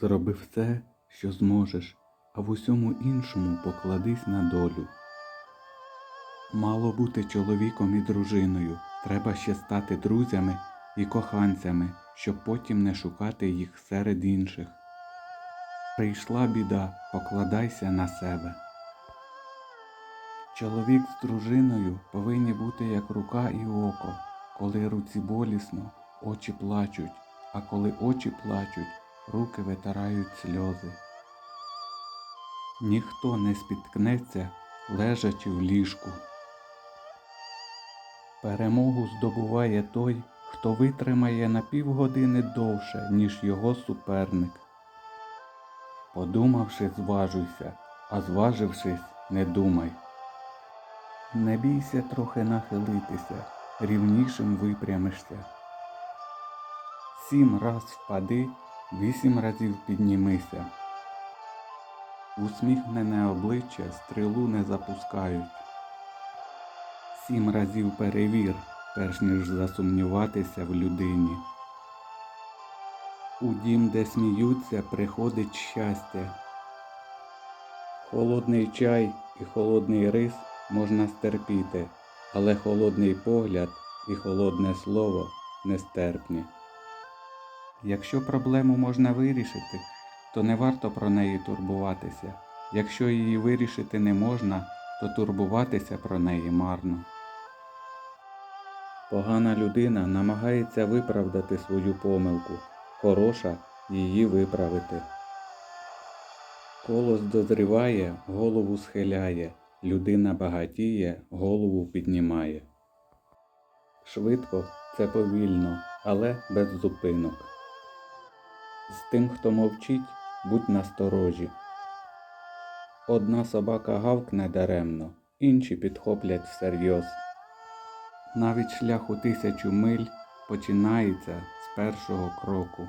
Зроби все, що зможеш, а в усьому іншому покладись на долю. Мало бути чоловіком і дружиною, треба ще стати друзями і коханцями, щоб потім не шукати їх серед інших. Прийшла біда, покладайся на себе. Чоловік з дружиною повинні бути як рука і око, коли руці болісно, очі плачуть, а коли очі плачуть, руки витирають сльози. Ніхто не спіткнеться, лежачи в ліжку. Перемогу здобуває той, хто витримає на півгодини довше, ніж його суперник. Подумавши, зважуйся, а зважившись, не думай. Не бійся трохи нахилитися, рівнішим випрямишся. Сім раз впади, вісім разів піднімися. Усміхнене обличчя стрілу не запускають. Сім разів перевір, перш ніж засумніватися в людині. У дім, де сміються, приходить щастя. Холодний чай і холодний рис можна стерпіти, але холодний погляд і холодне слово нестерпні. Якщо проблему можна вирішити, то не варто про неї турбуватися. Якщо її вирішити не можна, то турбуватися про неї марно. Погана людина намагається виправдати свою помилку, хороша її виправити. Колос дозріває, голову схиляє, людина багатіє, голову піднімає. Швидко це повільно, але без зупинок. З тим, хто мовчить, будь насторожі. Одна собака гавкне даремно, інші підхоплять всерйоз. Навіть шлях у тисячу миль починається з першого кроку.